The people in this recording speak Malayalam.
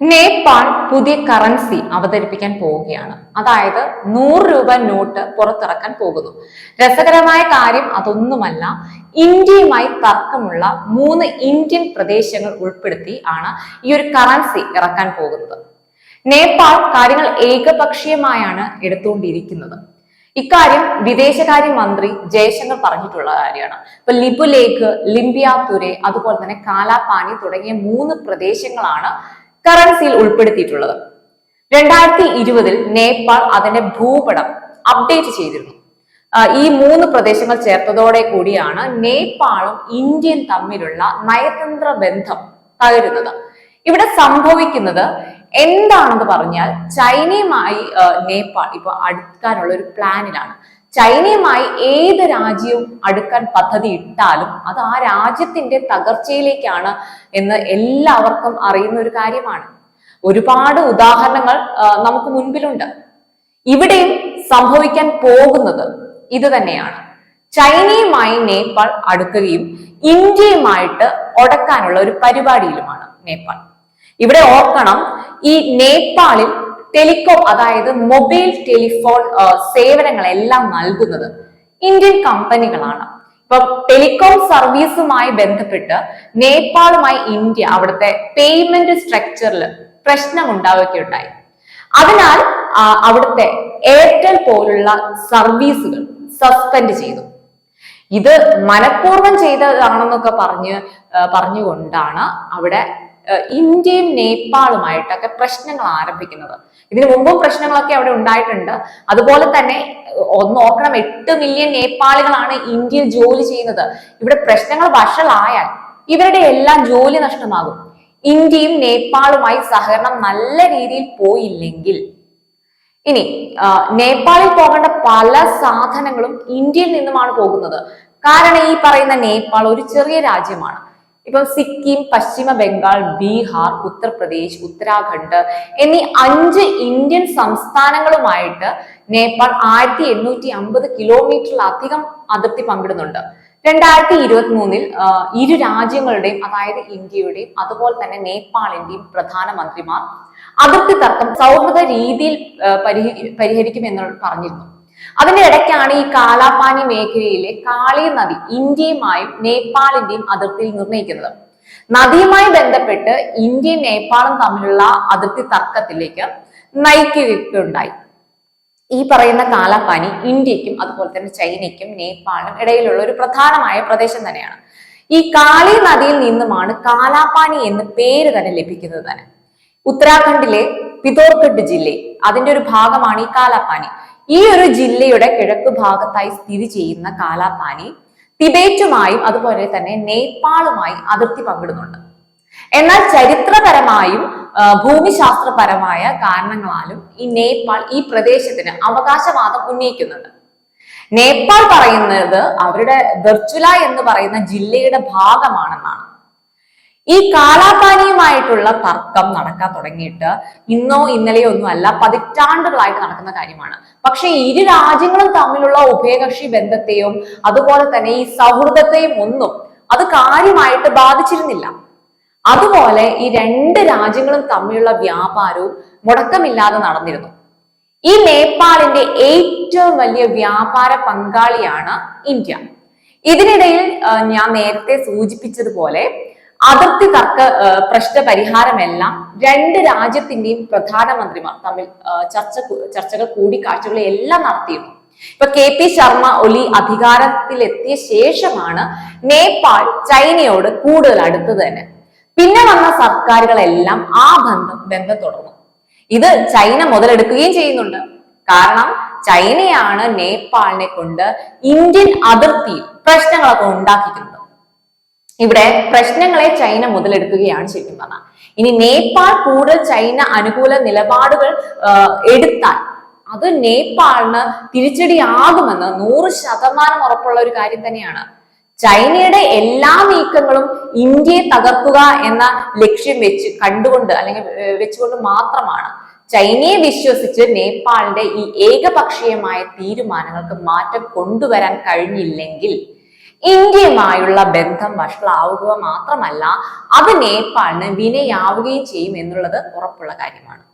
നേപ്പാൾ പുതിയ കറൻസി അവതരിപ്പിക്കാൻ പോവുകയാണ്. അതായത് നൂറ് രൂപ നോട്ട് പുറത്തിറക്കാൻ പോകുന്നു. രസകരമായ കാര്യം അതൊന്നുമല്ല ഇന്ത്യയുമായി തർക്കമുള്ള മൂന്ന് ഇന്ത്യൻ പ്രദേശങ്ങൾ ഉൾപ്പെടുത്തി ആണ് ഈ ഒരു കറൻസി ഇറക്കാൻ പോകുന്നത്. നേപ്പാൾ കാര്യങ്ങൾ ഏകപക്ഷീയമായാണ് എടുത്തുകൊണ്ടിരിക്കുന്നത്. ഇക്കാര്യം വിദേശകാര്യ മന്ത്രി ജയശങ്കർ പറഞ്ഞിട്ടുള്ള കാര്യമാണ്. ഇപ്പൊ ലിപുലേക്ക് ലിംബിയാതുരെ അതുപോലെ തന്നെ കാലാപാനി തുടങ്ങിയ മൂന്ന് പ്രദേശങ്ങളാണ് കറൻസിയിൽ ഉൾപ്പെടുത്തിയിട്ടുള്ളത്. രണ്ടായിരത്തി ഇരുപതിൽ നേപ്പാൾ അതിന്റെ ഭൂപടം അപ്ഡേറ്റ് ചെയ്തിരുന്നു. ഈ മൂന്ന് പ്രദേശങ്ങൾ ചേർത്തതോടെ കൂടിയാണ് നേപ്പാളും ഇന്ത്യയും തമ്മിലുള്ള നയതന്ത്ര ബന്ധം തകരുന്നത്. ഇവിടെ സംഭവിക്കുന്നത് എന്താണെന്ന് പറഞ്ഞാൽ ചൈനയുമായി നേപ്പാൾ ഇപ്പൊ അടുക്കാനുള്ള ഒരു പ്ലാനിലാണ് ചൈനയുമായി ഏത് രാജ്യവും അടുക്കാൻ പദ്ധതി ഇട്ടാലും അത് ആ രാജ്യത്തിന്റെ തകർച്ചയിലേക്കാണ് എന്ന് എല്ലാവർക്കും അറിയുന്ന ഒരു കാര്യമാണ്. ഒരുപാട് ഉദാഹരണങ്ങൾ നമുക്ക് മുൻപിലുണ്ട്. ഇവിടെയും സംഭവിക്കാൻ പോകുന്നത് ഇത് തന്നെയാണ്. ചൈനയുമായി നേപ്പാൾ അടുക്കുകയും ഇന്ത്യയുമായിട്ട് ഒടക്കാനുള്ള ഒരു പരിപാടിയിലുമാണ് നേപ്പാൾ. ഇവിടെ ഓർക്കണം ഈ നേപ്പാളിൽ ടെലികോം അതായത് മൊബൈൽ ടെലിഫോൺ സേവനങ്ങളെല്ലാം നൽകുന്നത് ഇന്ത്യൻ കമ്പനികളാണ്. ഇപ്പൊ ടെലികോം സർവീസുമായി ബന്ധപ്പെട്ട് നേപ്പാളുമായി ഇന്ത്യ അവിടുത്തെ പേയ്മെന്റ് സ്ട്രക്ചറിൽ പ്രശ്നം ഉണ്ടാവുകയുണ്ടായി അതിനാൽ അവിടുത്തെ എയർടെൽ പോലുള്ള സർവീസുകൾ സസ്പെൻഡ് ചെയ്തു. ഇത് മനഃപൂർവം ചെയ്തതാണെന്നൊക്കെ പറഞ്ഞ് പറഞ്ഞുകൊണ്ടാണ് അവിടെ ഇന്ത്യയും നേപ്പാളുമായിട്ടൊക്കെ പ്രശ്നങ്ങൾ ആരംഭിക്കുന്നത്. ഇതിനു മുമ്പും പ്രശ്നങ്ങളൊക്കെ അവിടെ ഉണ്ടായിട്ടുണ്ട്. അതുപോലെ തന്നെ ഒന്ന് ഓർക്കണം എട്ട് മില്യൺ നേപ്പാളികളാണ് ഇന്ത്യയിൽ ജോലി ചെയ്യുന്നത്. ഇവിടെ പ്രശ്നങ്ങൾ വഷളായാൽ ഇവരുടെ എല്ലാം ജോലി നഷ്ടമാകും. ഇന്ത്യയും നേപ്പാളുമായി സഹകരണം നല്ല രീതിയിൽ പോയില്ലെങ്കിൽ. ഇനി നേപ്പാളിൽ പോകേണ്ട പല സാധനങ്ങളും ഇന്ത്യയിൽ നിന്നുമാണ് പോകുന്നത്. കാരണം ഈ പറയുന്ന നേപ്പാൾ ഒരു ചെറിയ രാജ്യമാണ്. ഇപ്പൊ സിക്കിം പശ്ചിമ ബംഗാൾ ബീഹാർ ഉത്തർപ്രദേശ് ഉത്തരാഖണ്ഡ് എന്നീ അഞ്ച് ഇന്ത്യൻ സംസ്ഥാനങ്ങളുമായിട്ട് നേപ്പാൾ ആയിരത്തി എണ്ണൂറ്റി അമ്പത് കിലോമീറ്ററിലധികം അതിർത്തി പങ്കിടുന്നുണ്ട്. രണ്ടായിരത്തി ഇരുപത്തി മൂന്നിൽ ഇരു രാജ്യങ്ങളുടെയും അതായത് ഇന്ത്യയുടെയും അതുപോലെ തന്നെ നേപ്പാളിന്റെയും പ്രധാനമന്ത്രിമാർ അതിർത്തി തർക്കം സൗഹൃദ രീതിയിൽ പരിഹരിക്കുമെന്ന് പറഞ്ഞിരുന്നു. അതിന്റെ ഇടയ്ക്കാണ് ഈ കാലാപാനി മേഖലയിലെ കാളി നദി ഇന്ത്യയുമായും നേപ്പാളിന്റെയും അതിർത്തിയിൽ നിർണയിക്കുന്നത് നദിയുമായി ബന്ധപ്പെട്ട് ഇന്ത്യയും നേപ്പാളും തമ്മിലുള്ള അതിർത്തി തർക്കത്തിലേക്ക് നയിക്കുകയുണ്ടായി. ഈ പറയുന്ന കാലാപാനി ഇന്ത്യക്കും അതുപോലെ തന്നെ ചൈനയ്ക്കും നേപ്പാളിനും ഇടയിലുള്ള ഒരു പ്രധാനമായ പ്രദേശം തന്നെയാണ്. ഈ കാളി നദിയിൽ നിന്നുമാണ് കാലാപാനി എന്ന് പേര് തന്നെ ലഭിക്കുന്നത് തന്നെ. ഉത്തരാഖണ്ഡിലെ പിതോർഗഡ് ജില്ലയിൽ അതിന്റെ ഒരു ഭാഗമാണ് ഈ കാലാപാനി. ഈ ഒരു ജില്ലയുടെ കിഴക്ക് ഭാഗത്തായി സ്ഥിതി ചെയ്യുന്ന കാലാപാനി തിബേറ്റുമായും അതുപോലെ തന്നെ നേപ്പാളുമായി അതിർത്തി പങ്കിടുന്നുണ്ട്. എന്നാൽ ചരിത്രപരമായും ഭൂമിശാസ്ത്രപരമായ കാരണങ്ങളാലും ഈ നേപ്പാൾ ഈ പ്രദേശത്തിന് അവകാശവാദം ഉന്നയിക്കുന്നുണ്ട്. നേപ്പാൾ പറയുന്നത് അവരുടെ ബെർച്ചുല എന്ന് പറയുന്ന ജില്ലയുടെ ഭാഗമാണെന്നാണ്. ഈ കാലാപാനിയുമായിട്ടുള്ള തർക്കം നടക്കാൻ തുടങ്ങിയിട്ട് ഇന്നോ ഇന്നലെയോ ഒന്നും അല്ല പതിറ്റാണ്ടുകളായിട്ട് നടക്കുന്ന കാര്യമാണ്. പക്ഷെ ഇരു രാജ്യങ്ങളും തമ്മിലുള്ള ഉഭയകക്ഷി ബന്ധത്തെയും അതുപോലെ തന്നെ ഈ സൗഹൃദത്തെയും ഒന്നും അത് കാര്യമായിട്ട് ബാധിച്ചിരുന്നില്ല. അതുപോലെ ഈ രണ്ട് രാജ്യങ്ങളും തമ്മിലുള്ള വ്യാപാരവും മുടക്കമില്ലാതെ നടന്നിരുന്നു. ഈ നേപ്പാളിന്റെ ഏറ്റവും വലിയ വ്യാപാര പങ്കാളിയാണ് ഇന്ത്യ. ഇതിനിടയിൽ ഞാൻ നേരത്തെ സൂചിപ്പിച്ചതുപോലെ അതിർത്തി തർക്ക പ്രശ്ന പരിഹാരമെല്ലാം രണ്ട് രാജ്യത്തിന്റെയും പ്രധാനമന്ത്രിമാർ തമ്മിൽ ചർച്ച ചർച്ചകൾ കൂടിക്കാഴ്ചകൾ എല്ലാം നടത്തിയിരുന്നു. ഇപ്പൊ കെ പി ശർമ്മ ഒലി അധികാരത്തിലെത്തിയ ശേഷമാണ് നേപ്പാൾ ചൈനയോട് കൂടുതൽ അടുത്തത് തന്നെ. പിന്നെ വന്ന സർക്കാരുകളെല്ലാം ആ ബന്ധം ബന്ധം തുടർന്നു. ഇത് ചൈന മുതലെടുക്കുകയും ചെയ്യുന്നുണ്ട്. കാരണം ചൈനയാണ് നേപ്പാളിനെ കൊണ്ട് ഇന്ത്യൻ അതിർത്തിയിൽ പ്രശ്നങ്ങളൊക്കെ ഉണ്ടാക്കിക്കുന്നത് ഇവിടെ പ്രശ്നങ്ങളെ ചൈന മുതലെടുക്കുകയാണ് ശരിക്കും പറഞ്ഞാൽ ഇനി നേപ്പാൾ കൂടുതൽ ചൈന അനുകൂല നിലപാടുകൾ എടുത്താൽ അത് നേപ്പാളിന് തിരിച്ചടിയാകുമെന്ന് നൂറ് ശതമാനം ഉറപ്പുള്ള ഒരു കാര്യം തന്നെയാണ്. ചൈനയുടെ എല്ലാ നീക്കങ്ങളും ഇന്ത്യയെ തകർക്കുക എന്ന ലക്ഷ്യം വെച്ച് കണ്ടുകൊണ്ട് അല്ലെങ്കിൽ വെച്ചുകൊണ്ട് മാത്രമാണ്. ചൈനയെ വിശ്വസിച്ച് നേപ്പാളിന്റെ ഈ ഏകപക്ഷീയമായ തീരുമാനങ്ങൾക്ക് മാറ്റം കൊണ്ടുവരാൻ കഴിഞ്ഞില്ലെങ്കിൽ ഇന്ത്യയുമായുള്ള ബന്ധം വഷളാവുക മാത്രമല്ല അത് നേപ്പാളിന് വിനയാവുകയും ചെയ്യും എന്നുള്ളത് ഉറപ്പുള്ള കാര്യമാണ്.